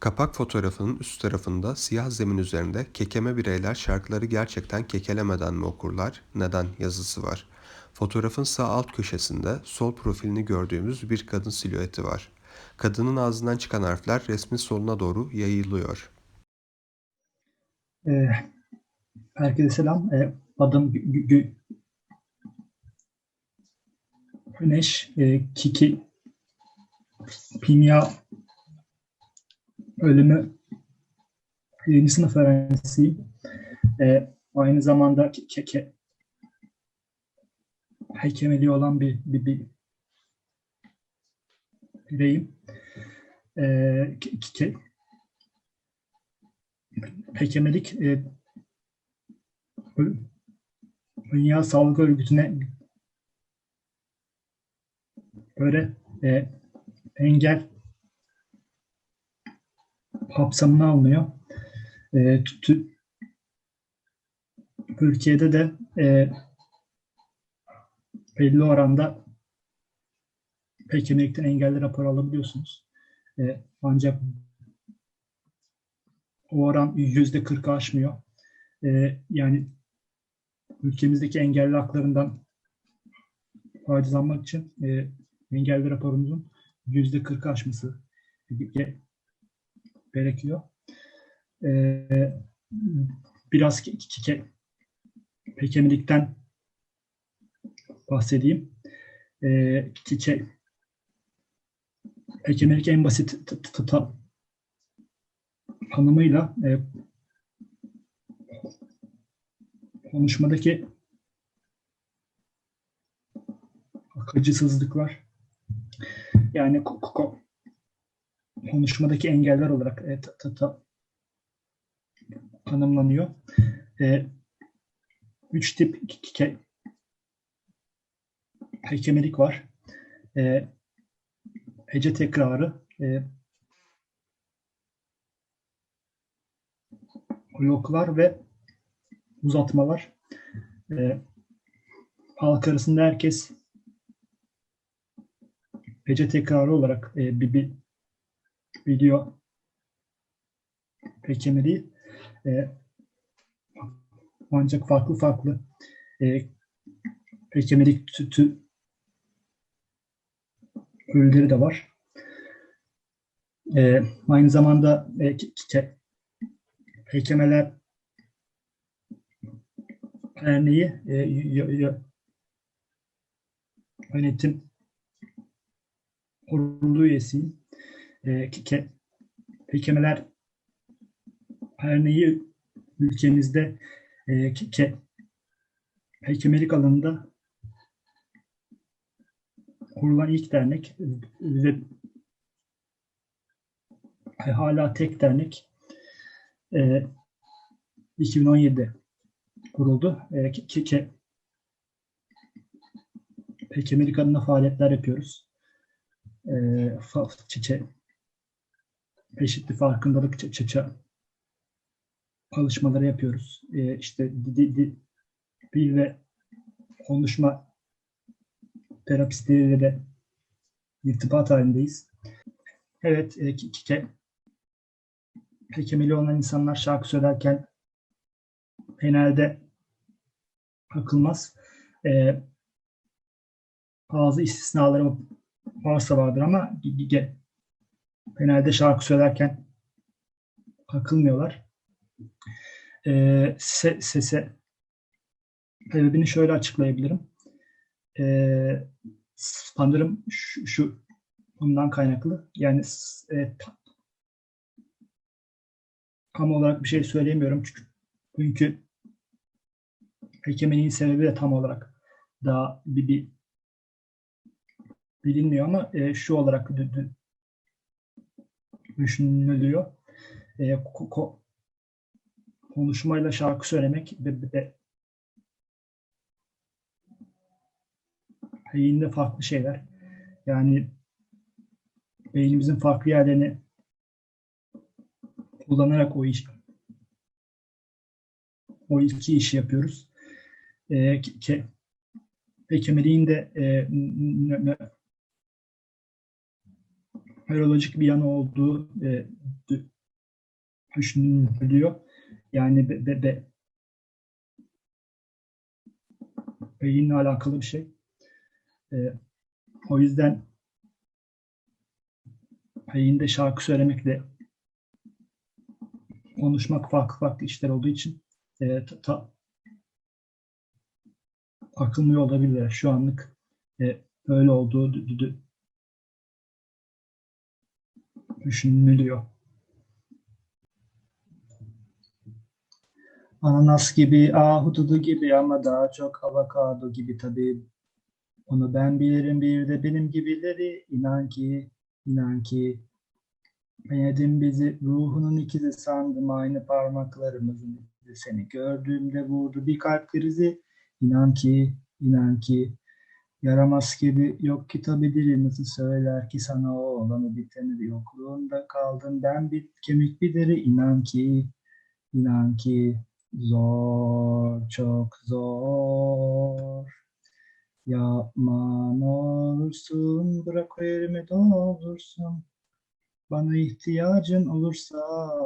Kapak fotoğrafının üst tarafında siyah zemin üzerinde kekeme bireyler şarkıları gerçekten kekelemeden mi okurlar, neden yazısı var. Fotoğrafın sağ alt köşesinde sol profilini gördüğümüz bir kadın silüeti var. Kadının ağzından çıkan harfler resmin soluna doğru yayılıyor. Ee, herkese selam. Ee, adım Gü- Gü- Gü- Güneş. Ee, Kiki Kimya bölümü birinci sınıf öğrencisiyim. Ee, aynı zamanda ke- ke- ke- hekemeliği olan bir, bir, bir bireyim. Ee, ke- ke- hekemelik e, Dünya Sağlık Örgütü'ne göre e, engel kapsamına alınıyor. E, tü- tü- Türkiye'de de e, belli oranda hekemelikten engelli rapor alabiliyorsunuz. E, ancak o oran yüzde kırkı aşmıyor. E, yani ülkemizdeki engelli haklarından faydalanmak için e, engelli raporumuzun yüzde kırkı aşması ge- gerekiyor. E, biraz ke- ke- ke- hekemelikten bahsedeyim. E, ke- ke- hekemelik en basit tanımıyla e, konuşmadaki akıcısızlıklar yani ko- ko- konuşmadaki engeller olarak e, ta- ta- ta- tanımlanıyor. E, üç tip ke- hekemelik var. E, hece tekrarı, e, bloklar ve uzatmalar. E, halk arasında herkes hece tekrarı olarak e, bir, bir video hekemeliği e, ancak farklı farklı e, hekemelik tü, tü, türleri de var. E, aynı zamanda e, ke- ke- hekemeler Derneği e, yönetim kurulu üyesiyim. E, ke- ke- Hekemeler Derneği ülkemizde e, ke- ke- hekemelik alanında kurulan ilk dernek ve hala tek dernek e, 2017'de kuruldu. E, ke- ke- hekemelik adına faaliyetler yapıyoruz. E, fa- çiçe, eşitli farkındalık çe- çalışmaları yapıyoruz. E, işte di- di- di- dil ve konuşma terapistleriyle de irtibat halindeyiz. Evet, e, ke- ke- olan insanlar şarkı söylerken genelde takılmaz. E, bazı istisnaları varsa vardır ama genelde şarkı söylerken takılmıyorlar. E, se- sese sebebini şöyle açıklayabilirim. E, sanırım şu, şu bundan kaynaklı. Yani e, ta- tam olarak bir şey söyleyemiyorum çünkü çünkü hekemeliğin sebebi de tam olarak daha bir, bir bilinmiyor ama e, şu olarak düşünülüyor. E, ko- ko- konuşmayla şarkı söylemek ve, ve- ve beyinde farklı şeyler. Yani beynimizin farklı yerlerini kullanarak o iş o iki işi yapıyoruz. E, ke, hekemeliğin de e, nörolojik bir yanı olduğu e, dü- düşünülüyor. Yani be, be, be- beyinle alakalı bir şey. E, o yüzden beyinde şarkı söylemekle konuşmak farklı farklı işler olduğu için e, ta, ta- takılmıyor olabilir. Şu anlık e, öyle olduğu düşünülüyor. Ananas gibi, ahududu gibi ama daha çok avokado gibi tabii. Onu ben bilirim bir de benim gibileri inan ki, inan ki. Beğendin bizi ruhunun ikizi sandım aynı parmaklarımızın izi. Seni gördüğümde vurdu bir kalp krizi. İnan ki, inan ki. Yaramaz gibi yok ki tabi dilimizi söyler ki sana o olanı biteni yokluğunda kaldım. Ben bir kemik bir deri inan ki, inan ki. Zor, çok zor. Yapma ne olursun, bırak o yerimi doldursun. Bana ihtiyacın olursa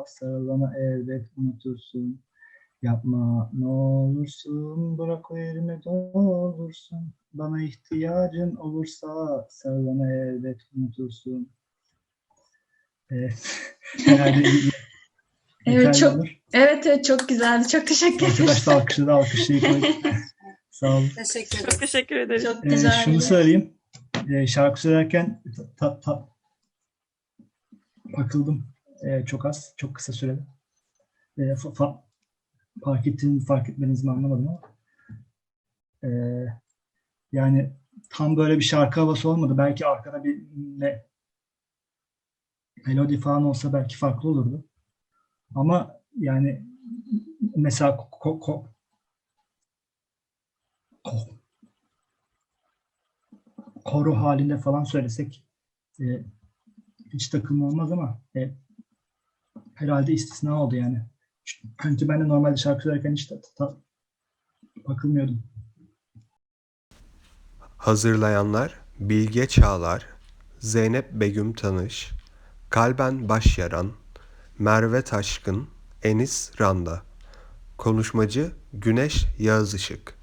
sarılana elbet unutursun. Yapma ne olursun, bırak o yerimi doldursun. Bana ihtiyacın olursa sarılana elbet unutursun. Evet. Herhalde Evet, çok- olur. Evet evet çok güzeldi. Çok teşekkür ederim. Arkadaşlar alkışladı, alkışlayıp Sağ olun. Teşekkür Çok ederim. teşekkür ederim. Çok Ee, güzeldi. şunu söyleyeyim. Ee, şarkı söylerken ta, ta, takıldım Ee, çok az, çok kısa sürede. Ee, fa- fa- fark ettiğiniz, fark etmenizi anlamadım ama. Ee, yani tam böyle bir şarkı havası olmadı. Belki arkada bir me- melodi falan olsa belki farklı olurdu. Ama yani mesela ko- ko- ko- koro halinde falan söylesek e, hiç takılma olmaz ama e, herhalde istisna oldu yani. Çünkü ben de normalde şarkı söylerken hiç takılmıyordum. Hazırlayanlar Bilge Çağlar, Zeynep Begüm Tanış, Kalben Başyaran, Merve Taşkın, Enis Randa. Konuşmacı Güneş Yağız Işık.